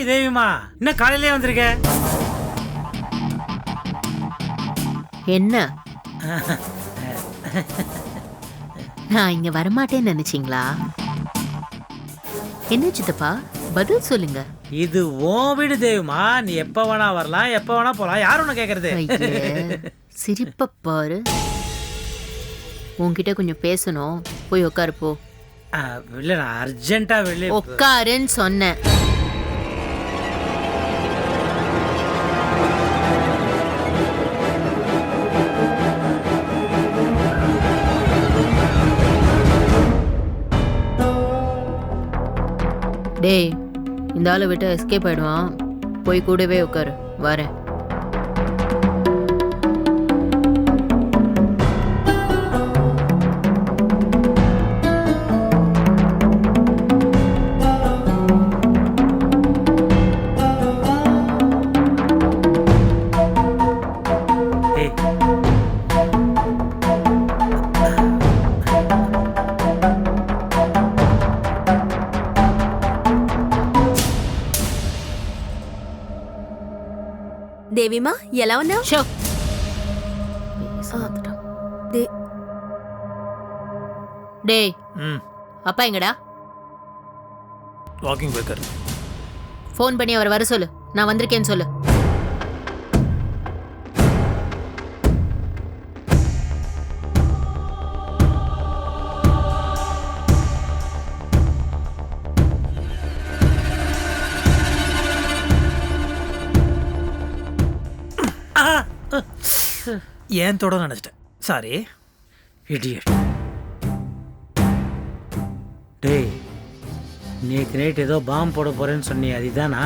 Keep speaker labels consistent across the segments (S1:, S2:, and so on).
S1: Hi தேவிமா என்ன காலையிலே வந்திருக்க?
S2: என்ன? நான் இங்க வரமாட்டேன்னு நினைச்சீங்களா? என்ன சித்தப்பா? பதில் சொல்லுங்க.
S1: இது உன் வீடு தேவிமா. நீ எப்ப வேணா வரலாம் எப்ப வேணா போலாம். யார் ஒண்ணு கேக்குறது?
S2: சிரிப்ப பாரு. உன்கிட்ட கொஞ்சம் பேசணும். போய் உட்காரு போ.
S1: இல்ல நான் அர்ஜென்ட்டா வெளியே
S2: உட்காருன்னு சொன்னேன். டேய் இந்த ஆளை விட்டு எஸ்கேப் ஆயிடுவான். போய் கூடவே உட்காரு. வரேன்.
S3: దేవిమా ఎలా ఉన్నావు
S2: ஷோ பேச வந்துட்டான்.
S3: దే-
S2: டேய்
S1: ம்
S2: அப்பா எங்கடா
S1: வாக்கிங் போய்க்காரு
S2: ஃபோன் பண்ணி அவர் வர சொல்லு நான் வந்திருக்கேன்னு சொல்லு
S1: ஏன் தொட நினைச்சிட்டேன். சாரி இடியட் டேய் நேற்று நைட் ஏதோ பாம்பு போட போறேன்னு சொன்னியே அதுதானா?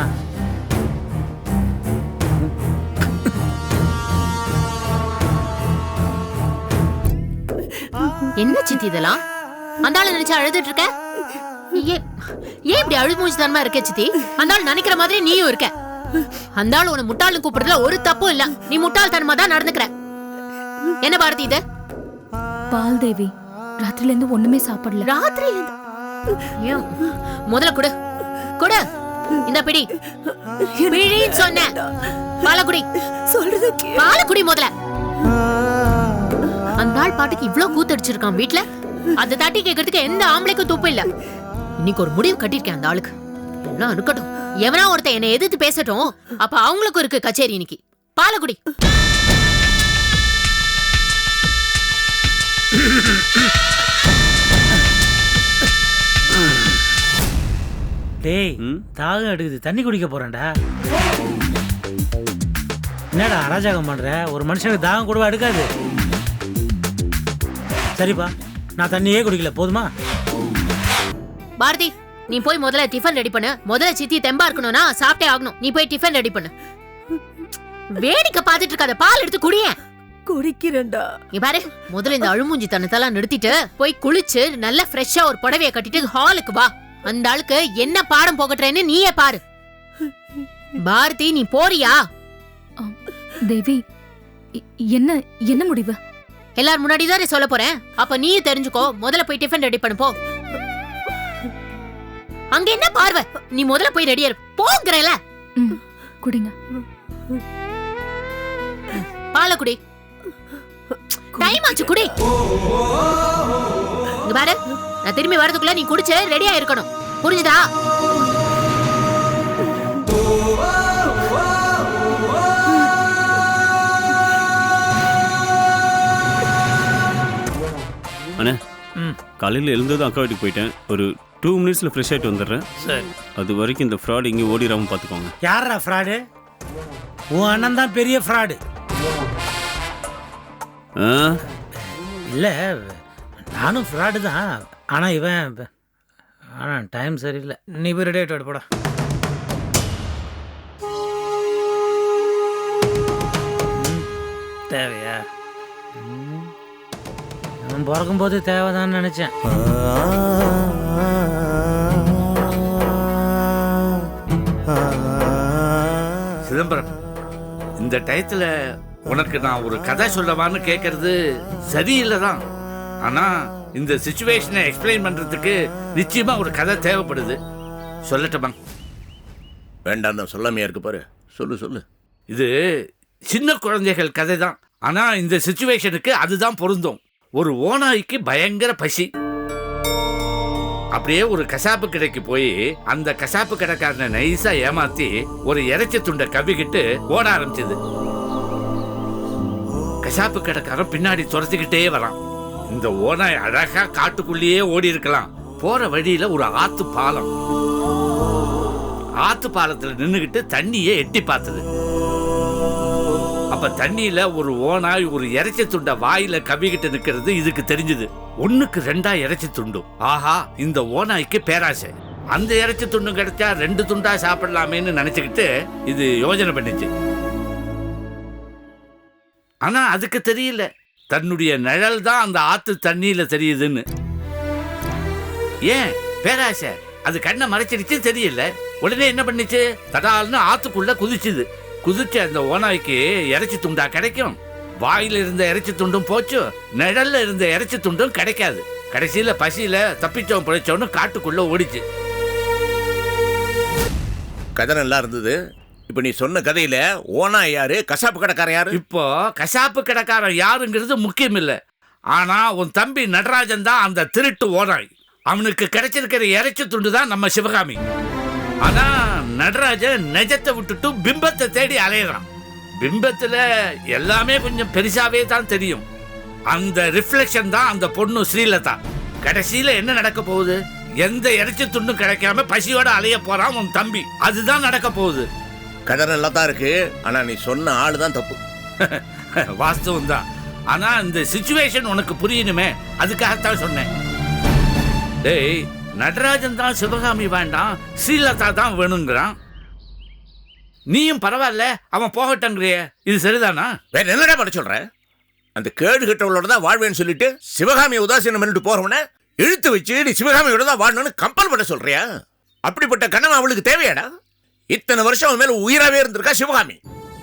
S2: என்ன சித்தி இதெல்லாம்? அந்த ஆளை நினைச்சு அழுதுட்டு இருக்க? ஏன் ஏன் இப்படி அழுது மூஞ்சி தனமா இருக்க சித்தி? அந்த ஆள் நினைக்கிற மாதிரி நீயும் இருக்க. அந்த ஆள் உன்னை முட்டாள்னு கூப்பிடுறதுல ஒரு தப்பும் இல்ல. நீ முட்டாள்தனமா தான் நடந்துக்கிற. என்ன பாரதி இது?
S4: பால் தேவி ராத்திரில இருந்து ஒண்ணுமே சாப்பிடல.
S2: ராத்திரியில இருந்து- முதல்ல குடு. குடு. இந்த பிடி. பிடின்னு சொன்னேன் பாலக்குடி.
S3: சொல்றது
S2: பாலக்குடி முதல்ல. அந்த ஆள் பாட்டுக்கு இவ்ளோ கூத்தடிச்சிருக்கான் வீட்ல. அதை தட்டி கேட்கறதுக்கு எந்த ஆம்பளைக்கும் துப்பு இல்ல. இன்னைக்கு ஒரு முடிவு கட்டிருக்கேன் அந்த ஆளுக்கு. எல்லாம் இருக்கட்டும். எவனா ஒருத்தன் என்னை எதிர்த்து பேசட்டும். அப்ப அவங்களுக்கும் இருக்கு கச்சேரி இன்னைக்கு. பாலக்குடி.
S1: டேய் தாகம் எடுக்குது. தண்ணி குடிக்க போறேன்டா. என்னடா அராஜகம் பண்ற? ஒரு மனுஷனுக்கு தாகம் கூடவா எடுக்காது? சரிப்பா நான் தண்ணியே குடிக்கல. போதுமா?
S2: பாரதி நீ போய் முதல்ல டிஃபன் ரெடி பண்ணு. முதல்ல சித்தி தெம்பா இருக்கணும்னா சாப்பிட்டே ஆகணும். நீ போய் டிஃபன் ரெடி பண்ணு. வேடிக்கை பார்த்துட்டு இருக்காத. பால் எடுத்து குடியேன்
S3: குடிக்கிறேன்டா.
S2: நீ பாரு முதல்ல இந்த அழுமூஞ்சி தனத்தெல்லாம் நிறுத்திட்டு போய் குளிச்சு நல்ல ஃப்ரெஷ்ஷா ஒரு புடவைய கட்டிட்டு ஹாலுக்கு வா. அந்த ஆளுக்கு என்ன பாடம் போகட்டுறேன்னு நீயே பாரு. பாரதி நீ போறியா?
S4: தேவி என்ன என்ன முடிவு?
S2: எல்லார் முன்னாடி தானே சொல்ல போறேன். அப்ப நீயும் தெரிஞ்சுக்கோ. முதல்ல போய் டிஃபன் ரெடி பண்ணு போ. அங்க என்ன பார்வை? நீ முதல்ல போய் ரெடியா இரு. போங்கறல
S4: ம், குடிங்க.
S2: பால குடி. டைம் ஆச்சு குடி. இங்க பாரு நான் திரும்பி வரதுக்குள்ள நீ குடிச்சு ரெடியா இருக்கணும் புரிஞ்சுதா?
S5: அண்ணே காலையில் எழுந்ததும் அக்கா வீட்டுக்கு போயிட்டேன். ஒரு டூ மினிட்ஸில் ஃப்ரெஷ் ஆகிட்டு வந்துடுறேன்.
S1: சரி.
S5: அது வரைக்கும் இந்த ஃப்ராட் இங்கே ஓடிடாமல் பார்த்துக்கோங்க.
S1: யாரா ஃப்ராடு உன் அண்ணன் தான் பெரிய ஃப்ராடு இல்ல நானும் ஃப்ராடு தான். ஆனா இவன் ஆனா டைம் சரியில்லை. நீ போய் ரெடி ஆகிட்டு போடா. தேவையா? ம், அவன் பிறக்கும்போது தேவைதான்னு நினைச்சேன்.
S6: சிதம்பரம் இந்த டயத்துல உனக்கு நான் ஒரு கதை சொல்லவான்னு கேட்கறது சரியில்லை தான் ஆனா இந்த சுச்சுவேஷனை எக்ஸ்பிளைன் பண்றதுக்கு நிச்சயமா ஒரு கதை தேவைப்படுது. சொல்லட்டுமா?
S7: வேண்டாம் தான் சொல்லாமையா இருக்கு பாரு. சொல்லு சொல்லு.
S6: இது சின்ன குழந்தைகள் கதை தான் ஆனா இந்த சுச்சுவேஷனுக்கு அதுதான் பொருந்தும். ஒரு ஓநாய்க்கு பயங்கர பசி. அப்படியே ஒரு கசாப்பு கடைக்கு போய் அந்த கசாப்பு கடைக்காரனை நைஸா ஏமாத்தி ஒரு இறைச்சி துண்டை கவ்விக்கிட்டு ஓட ஆரம்பிச்சது. கசாப்பு கடைக்காரன் பின்னாடி துரத்திக்கிட்டே வரான். இந்த ஓநாய் அழகா காட்டுக்குள்ளேயே ஓடி இருக்கலாம் போற வழியில ஒரு ஆத்து பாலம் ஆத்து பாலத்துல நின்னுகிட்டு தண்ணியை எட்டி பார்த்தது. அப்ப தண்ணியில ஒரு ஓனாய் ஒரு இறைச்சி துண்ட வாயில கவிக்கிட்டு நிக்கிறது இதுக்கு தெரிஞ்சது. ஒண்ணுக்கு ரெண்டா இறைச்சி துண்டு. ஆஹா இந்த ஓனாய்க்கு பேராசை. அந்த இறைச்சி துண்டு கிடைச்சா ரெண்டு துண்டா சாப்பிடலாமேன்னு நினைச்சுக்கிட்டு இது யோசனை பண்ணிச்சு. ஆனால் அதுக்கு தெரியல. தன்னுடைய நிழல் தான் அந்த ஆத்து தண்ணியில் தெரியுதுன்னு. ஏன்? பேராசை. அது கண்ணை மறைச்சிடுச்சு தெரியல. உடனே என்ன பண்ணுச்சு? தடால்னு ஆத்துக்குள்ள குதிச்சுது. குதிச்ச அந்த ஓனாய்க்கு இறைச்சி துண்டா கிடைக்கும். வாயில இருந்த இறைச்சி துண்டும் போச்சு. நிழல்ல இருந்த இறைச்சி துண்டும் கிடைக்காது. கடைசியில பசியில தப்பிச்சோம் பிழைச்சோன்னு காட்டுக்குள்ள ஓடிச்சு.
S7: கதை நல்லா இருந்தது. இப்போ நீ சொன்ன கதையில ஓனா யாரு? கசாப்பு கடைக்காரன் யாரு?
S6: இப்போ கசாப்பு கடைக்காரன் யாருங்கிறது முக்கியம் இல்லை ஆனா உன் தம்பி நடராஜன் தான் அந்த திருட்டு ஓனாய். அவனுக்கு கிடைச்சிருக்கிற இறைச்சி துண்டு தான் நம்ம சிவகாமி. ஆனா நடராஜன் நெஜத்தை விட்டுட்டு பிம்பத்தை தேடி அலையிறான். பிம்பத்துல எல்லாமே கொஞ்சம் பெருசாவே தான் தெரியும். அந்த ரிஃப்ளெக்ஷன் தான் அந்த பொண்ணு ஸ்ரீலதா. கடைசியில என்ன நடக்க போகுது? எந்த இறைச்சி துண்டும் கிடைக்காம பசியோட அலைய போறான் உன் தம்பி. அதுதான் நடக்க போகுது.
S7: கதை நல்லா தான் இருக்கு. ஆனா நீ சொன்ன ஆளு தான் தப்பு.
S6: வாஸ்தவம் தான் ஆனா இந்த சுச்சுவேஷன் உனக்கு புரியணுமே. அதுக்காகத்தான் சொன்னேன். டேய் நடராஜன் தான் சிவகாமி வேண்டாம். ஸ்ரீலதா தான் வேணுங்கிறான். நீயும் பரவாயில்ல அவன் போகட்டங்கிறிய. இது சரிதானா?
S7: வேற என்னடா பண்ண சொல்ற? அந்த கேடு கட்டவளோட தான் வாழ்வேன்னு சொல்லிட்டு சிவகாமியை உதாசீனம் பண்ணிட்டு போறவன இழுத்து வச்சு நீ சிவகாமியோட தான் வாழணும்னு கம்பல் பண்ண சொல்றியா? அப்படிப்பட்ட கணவன் அவளுக்கு தேவையாடா? இத்தனை வருஷம் அவன் மேல உயிராவே இருந்திருக்கா சிவகாமி?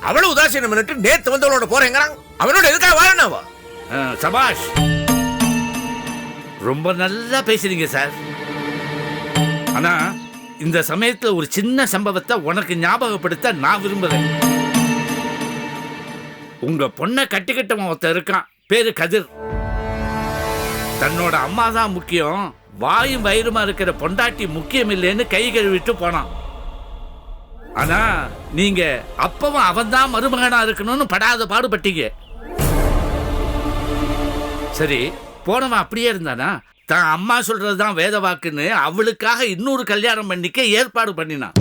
S7: அவளும் உதாசீனம் பண்ணிட்டு நேத்து அவனோட போறேங்கிறான் அவனோட எதுக்காக வாழனாவா
S6: சபாஷ். ரொம்ப நல்லா பேசுறீங்க சார் ஆனா இந்த சமயத்துல ஒரு சின்ன சம்பவத்தை உனக்கு ஞாபகப்படுத்த நான் விரும்புறேன் உங்க பொண்ணை கட்டிக்கிட்டவன் ஒருத்தன் இருக்கான். பேரு கதிர். தன்னோட அம்மா தான் முக்கியம். வாயும் வயிறுமா இருக்கிற பொண்டாட்டி முக்கியம் இல்லைன்னு கை கழுவிட்டு போனான். ஆனா நீங்க அப்பவும் அவன் தான் மருமகனா இருக்கணும்னு படாத பாடுபட்டீங்க. சரி போனவன் அப்படியே இருந்தானா? தான் அம்மா சொல்றதுதான் வேத வாக்குன்னு அவளுக்காக இன்னொரு கல்யாணம் பண்ணிக்க ஏற்பாடு பண்ணினான்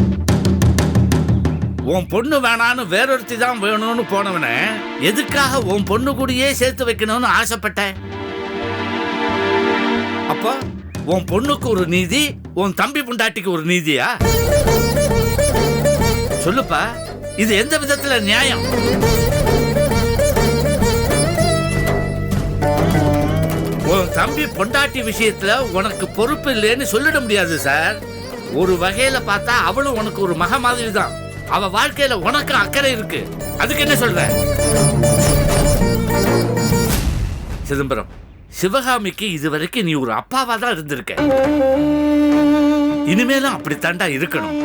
S6: உன் பொண்ணு வேணான்னு வேறொருத்தி தான் வேணும்னு போனவனை எதுக்காக உன் பொண்ணு கூடயே சேர்த்து வைக்கணும்னு ஆசைப்பட்டேன் அப்போ உன் பொண்ணுக்கு ஒரு நீதி உன் தம்பி புண்டாட்டிக்கு ஒரு நீதியா? சொல்லுப்பா இது எந்த விதத்துல நியாயம்? உன் தம்பி பொண்டாட்டி விஷயத்துல உனக்கு பொறுப்பு இல்லைன்னு சொல்லிட முடியாது சார். ஒரு வகையில பார்த்தா அவளும் உனக்கு ஒரு மக மாதிரி தான் அவ வாழ்க்கையில உனக்கு அக்கறை இருக்கு. அதுக்கு என்ன சொல்ற? சிதம்பரம் சிவகாமிக்கு இதுவரைக்கும் நீ ஒரு அப்பாவா தான் இருந்திருக்க. இனிமேலும் அப்படித்தாண்டா இருக்கணும்.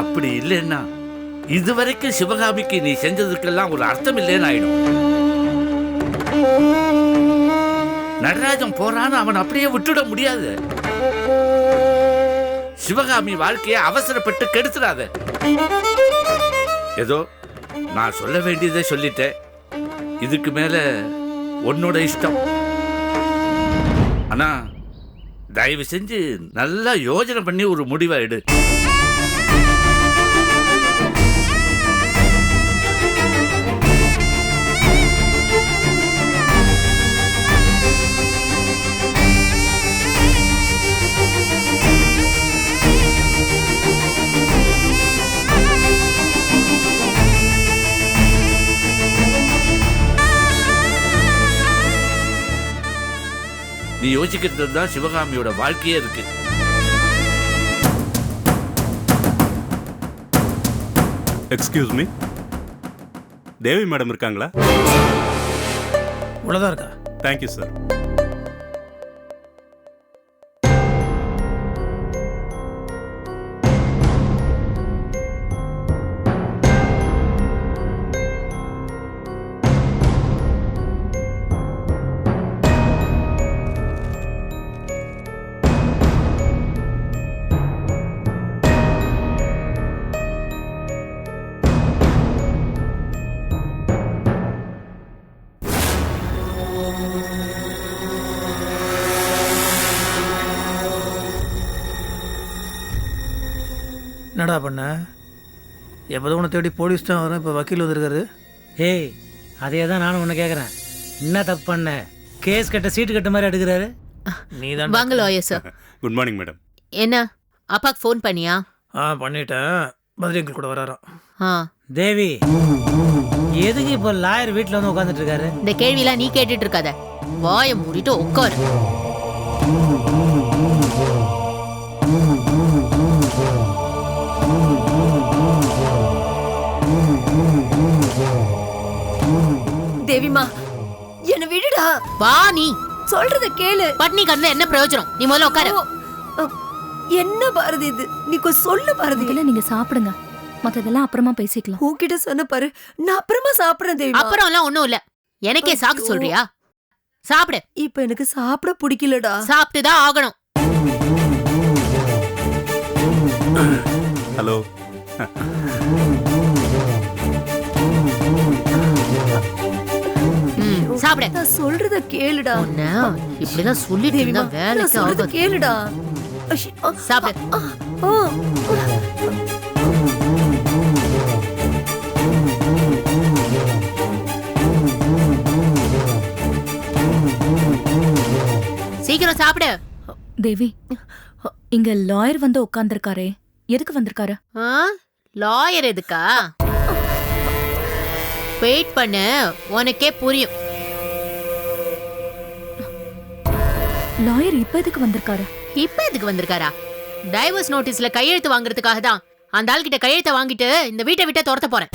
S6: அப்படி இல்லைன்னா இதுவரைக்கும் சிவகாமிக்கு நீ செஞ்சதுக்கெல்லாம் ஒரு அர்த்தம் இல்லைன்னு ஆயிடும். நடராஜன் போறான்னு அவன் அப்படியே விட்டுட முடியாது. சிவகாமி வாழ்க்கையை அவசரப்பட்டு கெடுத்துடாத ஏதோ நான் சொல்ல வேண்டியதை சொல்லிட்டேன். இதுக்கு மேல உன்னோட இஷ்டம். ஆனா தயவு செஞ்சு நல்லா யோசனை பண்ணி ஒரு முடிவை எடு. நீ யோசிக்கிறது தான் சிவகாமியோட வாழ்க்கையே இருக்கு.
S5: எக்ஸ்கியூஸ் மீ தேவி மேடம் இருக்காங்களா?
S1: இவ்வளோதான் இருக்கா?
S5: தேங்க்யூ சார்
S8: என்னடா பண்ண? எப்போதும் உன்னை தேடி போலீஸ் தான் வரேன் இப்போ வக்கீல் வந்திருக்காரு.
S1: ஏய் அதே தான் நானும் ஒன்று கேட்குறேன் என்ன தப்பு பண்ண? கேஸ் கட்ட சீட்டு கட்ட மாதிரி எடுக்கிறாரு
S8: நீ தான்
S2: வாங்க lawyer sir
S5: good morning madam
S2: என்ன அப்பாக்கு ஃபோன் பண்ணியா?
S8: ஆ பண்ணிட்டேன். பதிரி அங்கிள் கூட வராராம்.
S2: ஆ.
S1: தேவி எதுக்கு இப்போ லாயர் வீட்டில் வந்து உட்காந்துட்டு இருக்காரு?
S2: இந்த கேள்விலாம் நீ கேட்டுட்டு இருக்காத. வாயை மூடிட்டு உட்காரு.
S3: தேவிமா என்ன விடுடா.
S2: வா நீ.
S3: சொல்றத கேளு.
S2: பட்னி கடந்த என்ன பிரயோஜனம்? நீ முதல்ல உட்காரு.
S3: என்ன பாரதி இது? நீ கொஞ்சம் சொல்லு பாரதி.
S4: முதல்ல நீங்க சாப்பிடுங்க. மத்ததெல்லாம் அப்புறமா பேசிக்கலாம்.
S3: உன்கிட்ட சொன்ன பாரு நான் அப்புறமா சாப்பிடுறேன் தேவிமா
S2: அப்புறம் எல்லாம் ஒண்ணும் இல்ல. எனக்கே சாக்கு. சொல்றியா? சாப்பிடு.
S3: இப்ப எனக்கு சாப்பிட பிடிக்கலடா.
S2: சாப்பிட்டு தான் ஆகணும்.
S5: ஹலோ.
S2: சாப்பிடு.
S3: நான் சொல்றத கேளுடா.
S2: உன்ன இப்படிதான் சொல்லிட்டு இருந்தா வேலைக்கு
S3: சொல்றத
S2: ஆகாது.
S3: கேளுடா.
S2: சாப்பிடு. சீக்கிரம் சாப்பிடு.
S4: தேவி இங்க லாயர் வந்து உட்கார்ந்திருக்காரே. எதுக்கு வந்திருக்காரு?
S2: லாயர் எதுக்கா? வெயிட் பண்ணு. உனக்கே புரியும்.
S4: லாயர் இப்ப எதுக்கு வந்திருக்காரு?
S2: இப்ப எதுக்கு வந்திருக்காரா? டைவர்ஸ் நோட்டீஸ்ல கையெழுத்து வாங்குறதுக்காக தான் அந்த ஆள் கிட்ட கையெழுத்த வாங்கிட்டு இந்த வீட்டை விட்டு துரத்த போறேன்.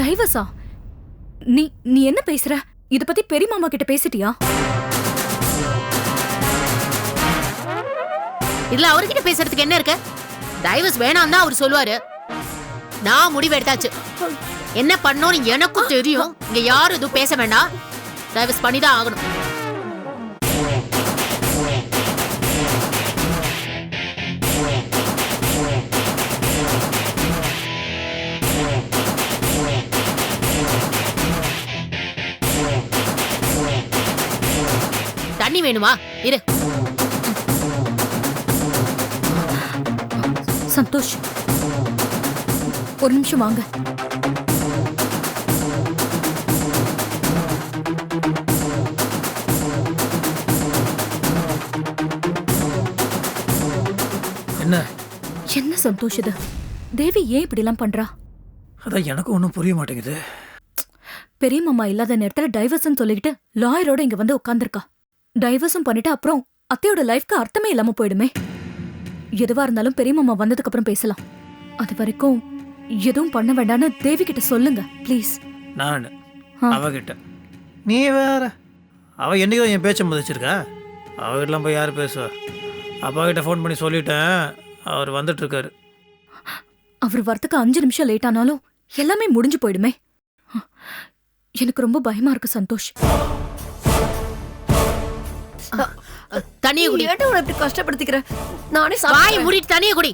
S4: டைவர்ஸா நீ நீ என்ன பேசுற? இத பத்தி பெரிய மாமா கிட்ட பேசிட்டியா?
S2: இதுல அவர்கிட்ட பேசுறதுக்கு என்ன இருக்கு? டைவர்ஸ் வேணாம் தான் அவர் சொல்லுவாரு. நான் முடிவு எடுத்தாச்சு. என்ன பண்ணோம்னு எனக்கும் தெரியும். இங்க யாரும் எதுவும் பேச வேண்டாம். டைவர்ஸ் பண்ணி தான் ஆகணும். தண்ணி வேணுமா?
S4: சந்தோஷ். ஒரு நிமிஷம் வாங்க.
S8: என்ன?
S4: என்ன சந்தோஷ் இது? தேவி ஏன் இப்படி எல்லாம் பண்றா?
S8: அதான் எனக்கும் ஒன்றும் புரிய மாட்டேங்குது.
S4: பெரிய மாமா இல்லாத நேரத்துல டைவர்ஸ்னு சொல்லிக்கிட்டு லாயரோட இங்க வந்து உட்கார்ந்திருக்கா. டைவர்ஸும் பண்ணிட்டு அப்புறம் அத்தையோட லைஃப்க்கு அர்த்தமே இல்லாம போயிடுமே. எதுவா இருந்தாலும் பெரிய மாமா வந்ததுக்கு அப்புறம் பேசலாம். அது வரைக்கும் எதுவும் பண்ண வேண்டாம்னு தேவி கிட்ட சொல்லுங்க ப்ளீஸ்
S8: நான். அவகிட்ட. நீ வேற. அவ என்னைக்கோ என் பேச்சை மதிச்சிருக்கா? அவகிட்டலாம் போய் யார் பேசுவா? அப்பா கிட்ட ஃபோன் பண்ணி சொல்லிட்டேன். அவர் வந்துட்டு இருக்காரு
S4: அவர் வரத்துக்கு அஞ்சு நிமிஷம் லேட் ஆனாலும் எல்லாமே முடிஞ்சு போயிடுமே. எனக்கு ரொம்ப பயமா இருக்கு சந்தோஷ்.
S2: தண்ணிய குடி.
S3: ஏன்டா உன்னை இப்படி கஷ்டப்படுத்திக்கிற? நானே
S2: வாய்
S3: சாப்பிடுறேன்.
S2: மூடிட்டு தண்ணிய குடி.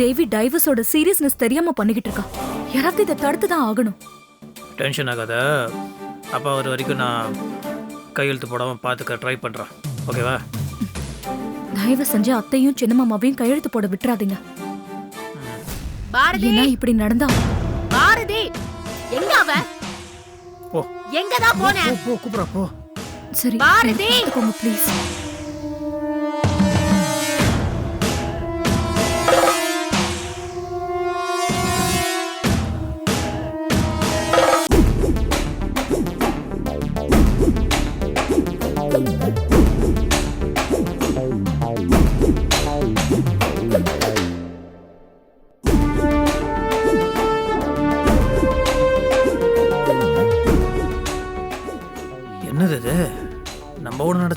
S4: தேவி டைவர்ஸோட சீரியஸ்னஸ் தெரியாம பண்ணிக்கிட்டு இருக்கா. யாராவது இதை தடுத்து தான் ஆகணும்.
S8: டென்ஷன் ஆகாத. அப்பா வர வரைக்கும் நான் கையெழுத்து போடாமல் பார்த்துக்க ட்ரை பண்ணுறேன் ஓகேவா
S4: தயவு செஞ்சு அத்தையும் சின்ன மாமாவையும் கையெழுத்து போட விட்டுறாதீங்க.
S2: பாரதி!
S4: இப்படி நடந்தா
S8: போ
S2: எங்கதான் போன
S8: போ போ கூப்பிட்றா போ
S4: சரி
S2: பாரதி!
S4: ப்ளீஸ்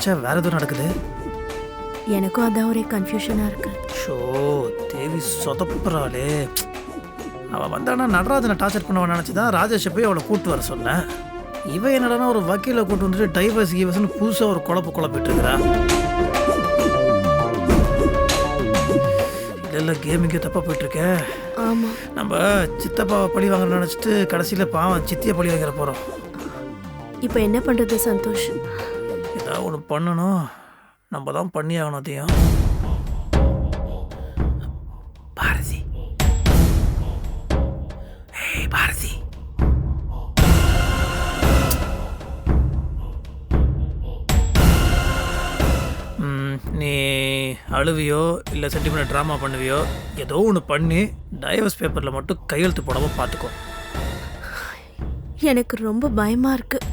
S8: நினச்சா வேற எதுவும் நடக்குது?
S3: எனக்கும் அதான் ஒரே கன்ஃபியூஷனா இருக்கு.
S8: ஷோ தேவி சொதப்புறாளே. அவள் வந்தானா நடராஜனை டார்ச்சர் பண்ணவன் நினச்சி தான் ராஜேஷை போய் அவளை கூட்டு வர சொன்னேன் இவன் என்னடானா ஒரு வக்கீலை கூட்டு வந்துட்டு டைவர்ஸ் கீவர்ஸ்னு புதுசாக ஒரு குழப்பு குழப்பிட்டு இருக்கிறா இல்லை கேமிங்கே தப்பாக போயிட்டுருக்கே.
S3: ஆமா.
S8: நம்ம சித்தப்பாவை பழி வாங்கணும்னு நினச்சிட்டு கடைசியில் பாவம் சித்தியை பழி வாங்கிற போகிறோம்
S3: இப்போ என்ன பண்றது சந்தோஷ்?
S8: பண்ணணும். நம்ம தான் பண்ணி ஆகணும் அதையும்.
S1: பாரதி. ஏய் பாரதி.
S8: நீ அழுவியோ இல்லை சென்டிமெண்ட் ட்ராமா பண்ணுவியோ ஏதோ ஒன்று பண்ணி டைவர்ஸ் பேப்பரில் மட்டும் கையெழுத்து போடாமல் பார்த்துக்கோ
S3: எனக்கு ரொம்ப பயமாக இருக்குது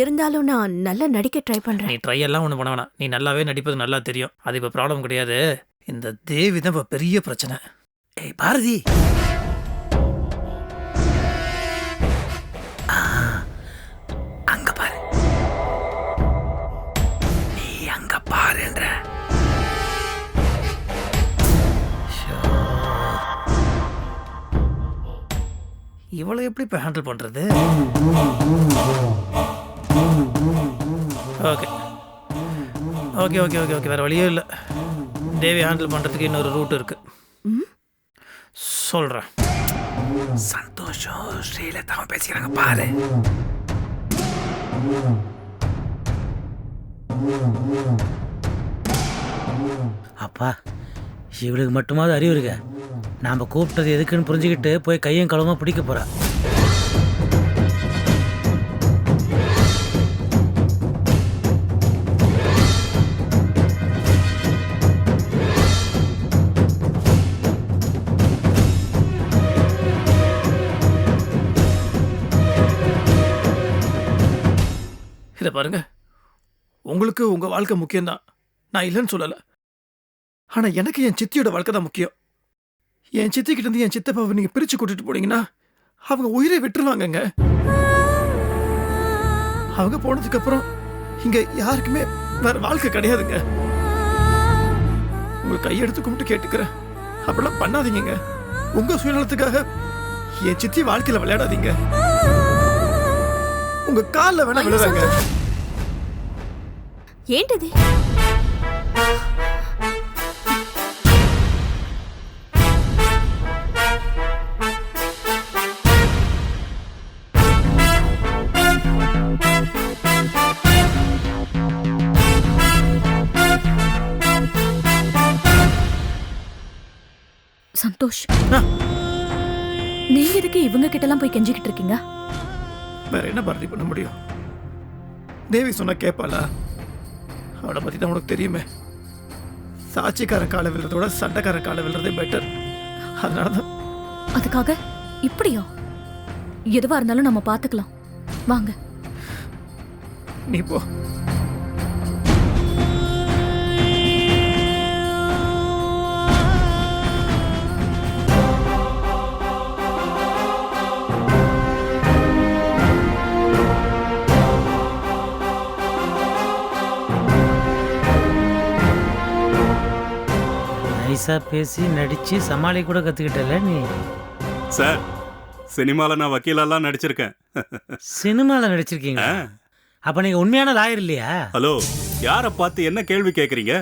S3: இருந்தாலும் நான் நல்லா நடிக்க ட்ரை பண்றேன்.
S8: நீ ட்ரை எல்லாம் ஒன்று பண்ண வேணாம். நீ நல்லாவே நடிப்பது நல்லா தெரியும். அது இப்போ ப்ராப்ளம் கிடையாது. இந்த தேவி தான் இப்போ பெரிய பிரச்சனை.
S1: ஏய் பாரதி!
S8: இவளை எப்படி இப்போ ஹேண்டில் பண்ணுறது okay okay okay okay okay வேறு வழியே இல்லை. தேவி ஹேண்டில் பண்ணுறதுக்கு இன்னொரு ரூட் இருக்கு. சொல்கிறேன்
S1: சந்தோஷம். ஸ்ரீலதாவும் பேசிக்கிறாங்க பாரு. அப்பா இவளுக்கு மட்டுமாவது அறிவு இருக்க. நாம் கூப்பிட்டது எதுக்குன்னு புரிஞ்சுக்கிட்டு போய் கையும் களவுமா பிடிக்க போகிறா
S8: இதை பாருங்க. உங்களுக்கு உங்கள் வாழ்க்கை முக்கியம்தான். நான் இல்லைன்னு சொல்லலை. ஆனால் எனக்கு என் சித்தியோட வாழ்க்கை தான் முக்கியம். என் சித்திக்கிட்ட இருந்து என் சித்தப்பாவை நீங்கள் பிரித்து கூட்டிட்டு போனீங்கன்னா அவங்க உயிரை விட்டுருவாங்கங்க. அவங்க போனதுக்கப்புறம் இங்கே யாருக்குமே வேற வாழ்க்கை கிடையாதுங்க. உங்கள் கையெடுத்து கும்பிட்டு கேட்டுக்கிறேன். அப்படிலாம் பண்ணாதீங்க உங்கள் சுயநலத்துக்காக என் சித்தி வாழ்க்கையில் விளையாடாதீங்க. உங்க காலில் வேணா விழுறாங்க
S3: ஏன்டது
S4: சந்தோஷ். நீங்க எதுக்கு இவங்க கிட்ட எல்லாம் போய் கெஞ்சிக்கிட்டு இருக்கீங்க?
S8: வேற என்ன பாரதி பண்ண முடியும்? தேவி சொன்னா கேட்பாளா அவளை பத்தி தான் உனக்கு தெரியுமே. சாட்சிக்காரன் காலை விழுறதோட சண்டைக்காரன் காலை விழுறதே பெட்டர் அதனால தான்
S4: அதுக்காக இப்படியா? எதுவா இருந்தாலும் நம்ம பாத்துக்கலாம். வாங்க.
S8: நீ போ.
S1: நைஸா பேசி நடிச்சு சமாளி கூட கத்துக்கிட்டல நீ?
S5: சார் சினிமாவில் நான் வக்கீலெல்லாம் நடிச்சிருக்கேன்.
S1: சினிமால நடிச்சிருக்கீங்க. அப்ப நீங்க உண்மையான லாயர் இல்லையா?
S5: ஹலோ யாரை பார்த்து என்ன கேள்வி கேட்குறீங்க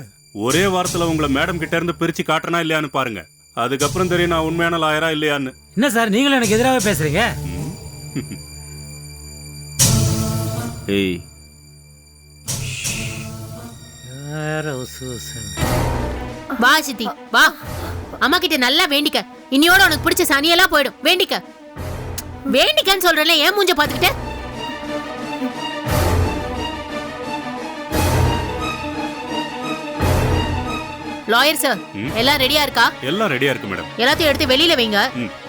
S5: ஒரே வாரத்தில் உங்களை மேடம் கிட்ட இருந்து பிரிச்சு காட்டுறனா இல்லையான்னு பாருங்க. அதுக்கப்புறம் தெரியும் நான் உண்மையான லாயரா இல்லையான்னு.
S1: என்ன சார் நீங்களும் எனக்கு எதிராகவே பேசுறீங்க?
S5: ஏய்.
S1: வேற உசு உசுன்னு.
S2: வா சித்தி. வா. அம்மா கிட்ட நல்லா வேண்டிக்க. இன்னியோட உனக்கு பிடிச்ச சனியெல்லாம் போயிடும். வேண்டிக்க. வேண்டிக்கன்னு சொல்றேன்ல ஏன் மூஞ்ச பாத்துக்கிட்ட? லாயர் சார் எல்லாம் ரெடியா இருக்கா?
S5: எல்லாம் ரெடியா இருக்கு மேடம்
S2: எல்லாத்தையும் எடுத்து வெளியில வைங்க.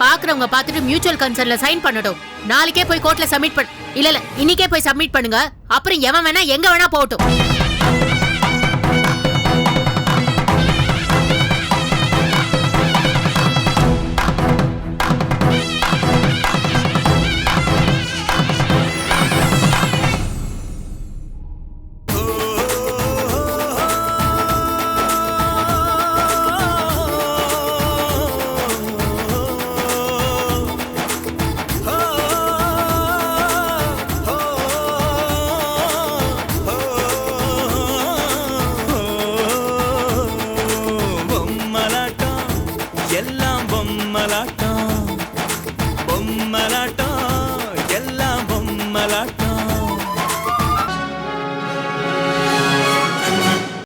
S2: பாக்குறவங்க பார்த்துட்டு மியூச்சுவல் கன்சர்ன்ல சைன் பண்ணட்டும். நாளைக்கே போய் கோர்ட்ல சப்மிட் பண்ண இல்ல இல்ல இன்னைக்கே போய் சப்மிட் பண்ணுங்க. அப்புறம் எவன் வேணா எங்க வேணா போகட்டும்.